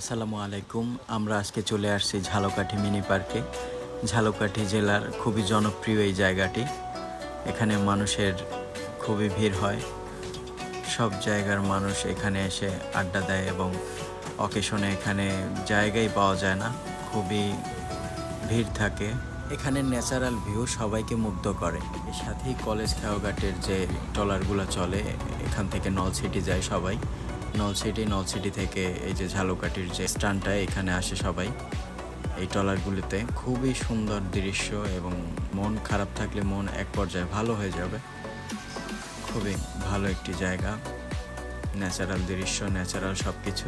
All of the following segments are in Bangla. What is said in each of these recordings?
আসসালামু আলাইকুম। আমরা আজকে চলে আসছি ঝালকাঠি মিনি পার্কে। ঝালকাঠি জেলার খুবই জনপ্রিয় এই জায়গাটি। এখানে মানুষের খুবই ভিড় হয়। সব জায়গার মানুষ এখানে এসে আড্ডা দেয় এবং অকেশনে এখানে জায়গাই পাওয়া যায় না। খুবই ভিড় থাকে। এখানে ন্যাচারাল ভিউ সবাইকে মুগ্ধ করে। এর সাথেই কলেজ খেয়াঘাটের যে ট্রলারগুলো চলে, এখান থেকে নল সিটি যায় সবাই। নল সিটি নল সিটি থেকে এই যে ঝালকাঠির যে স্টানটা এখানে আসে সবাই। এই ট্রলারগুলিতে খুবই সুন্দর দৃশ্য এবং মন খারাপ থাকলে মন এক পর্যায়ে ভালো হয়ে যাবে। খুবই ভালো একটি জায়গা। ন্যাচারাল দৃশ্য, ন্যাচারাল সব কিছু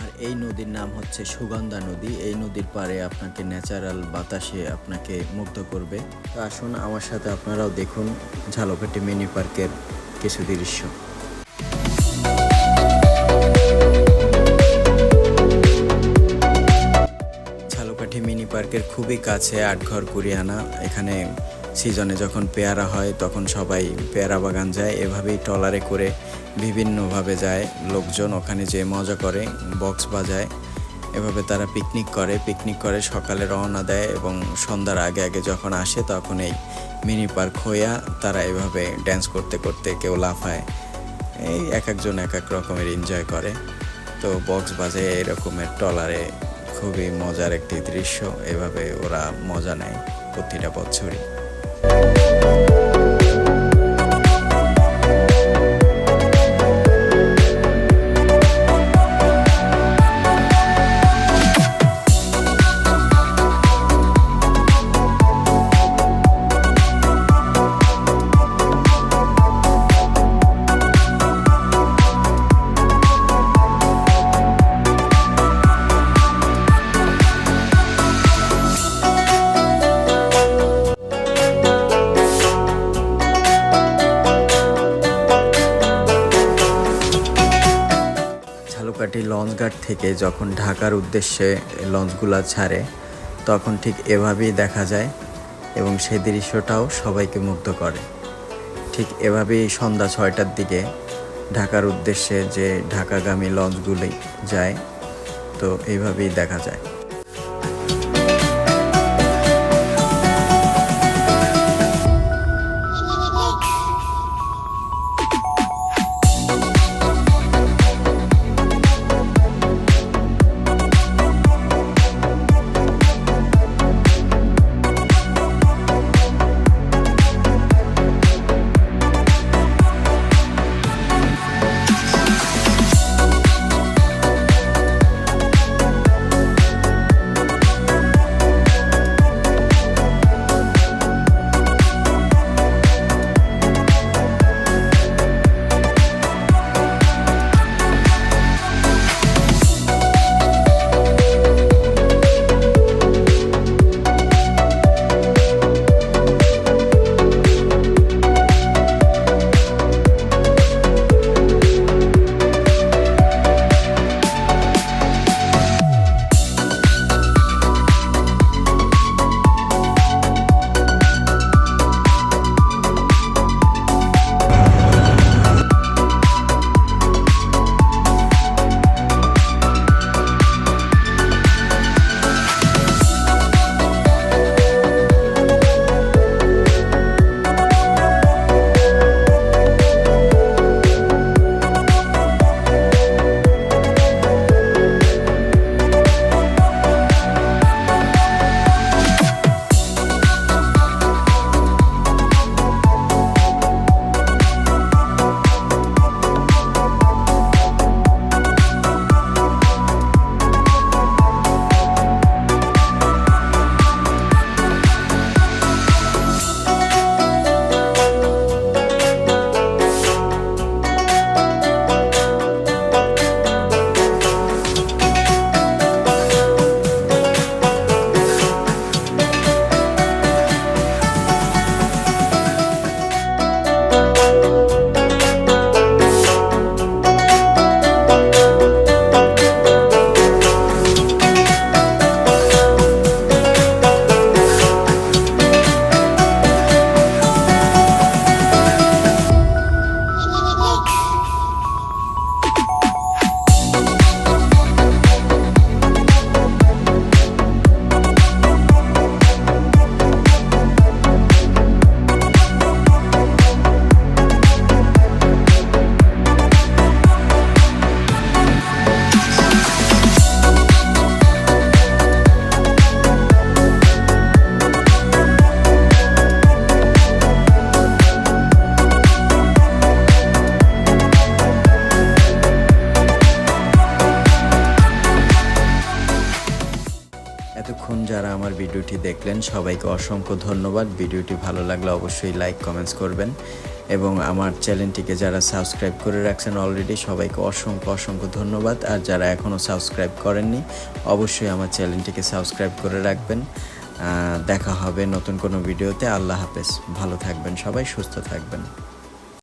আর এই নদীর নাম হচ্ছে সুগন্ধা নদী। এই নদীর পাড়ে আপনাকে ন্যাচারাল বাতাসে আপনাকে মুগ্ধ করবে। তো আসুন আমার সাথে আপনারাও দেখুন ঝালকাঠি মিনি পার্কের কিছু দৃশ্য। পার্কের খুবই কাছে আটঘর কুরিয়ানা। এখানে সিজনে যখন পেয়ারা হয়, তখন সবাই পেয়ারা বাগান যায়। এভাবেই ট্রলারে করে বিভিন্নভাবে যায় লোকজন। ওখানে যেয়ে মজা করে, বক্স বাজায়। এভাবে তারা পিকনিক করে। পিকনিক করে, সকালে রওনা দেয় এবং সন্ধ্যার আগে আগে যখন আসে, তখন এই মিনি পার্ক হইয়া তারা এভাবে ড্যান্স করতে করতে কেউ লাফায়। এই এক একজন এক এক রকমের এনজয় করে। তো বক্স বাজে এরকমের ট্রলারে খুবই মজার একটি দৃশ্য। এভাবে ওরা মজা নেয় প্রতিটা বছরই। ঝালকাঠি লঞ্চ ঘাট থেকে যখন ঢাকার উদ্দেশ্যে লঞ্চগুলো ছাড়ে, তখন ঠিক এভাবেই দেখা যায় এবং সে দৃশ্যটাও সবাইকে মুগ্ধ করে। ঠিক এভাবেই সন্ধ্যা ছয়টার দিকে ঢাকার উদ্দেশ্যে যে ঢাকাগামী লঞ্চগুলি যায়, তো এইভাবেই দেখা যায়। যারা আমার ভিডিওটি দেখলেন, সবাইকে অসংখ্য ধন্যবাদ। ভিডিওটি ভালো লাগলে অবশ্যই লাইক, কমেন্টস করবেন। এবং আমার চ্যানেলটিকে যারা সাবস্ক্রাইব করে রাখছেন অলরেডি সবাইকে অসংখ্য অসংখ্য ধন্যবাদ। আর যারা এখনও সাবস্ক্রাইব করেননি, অবশ্যই আমার চ্যানেলটিকে সাবস্ক্রাইব করে রাখবেন। দেখা হবে নতুন কোনো ভিডিওতে। আল্লাহ হাফেজ। ভালো থাকবেন সবাই, সুস্থ থাকবেন।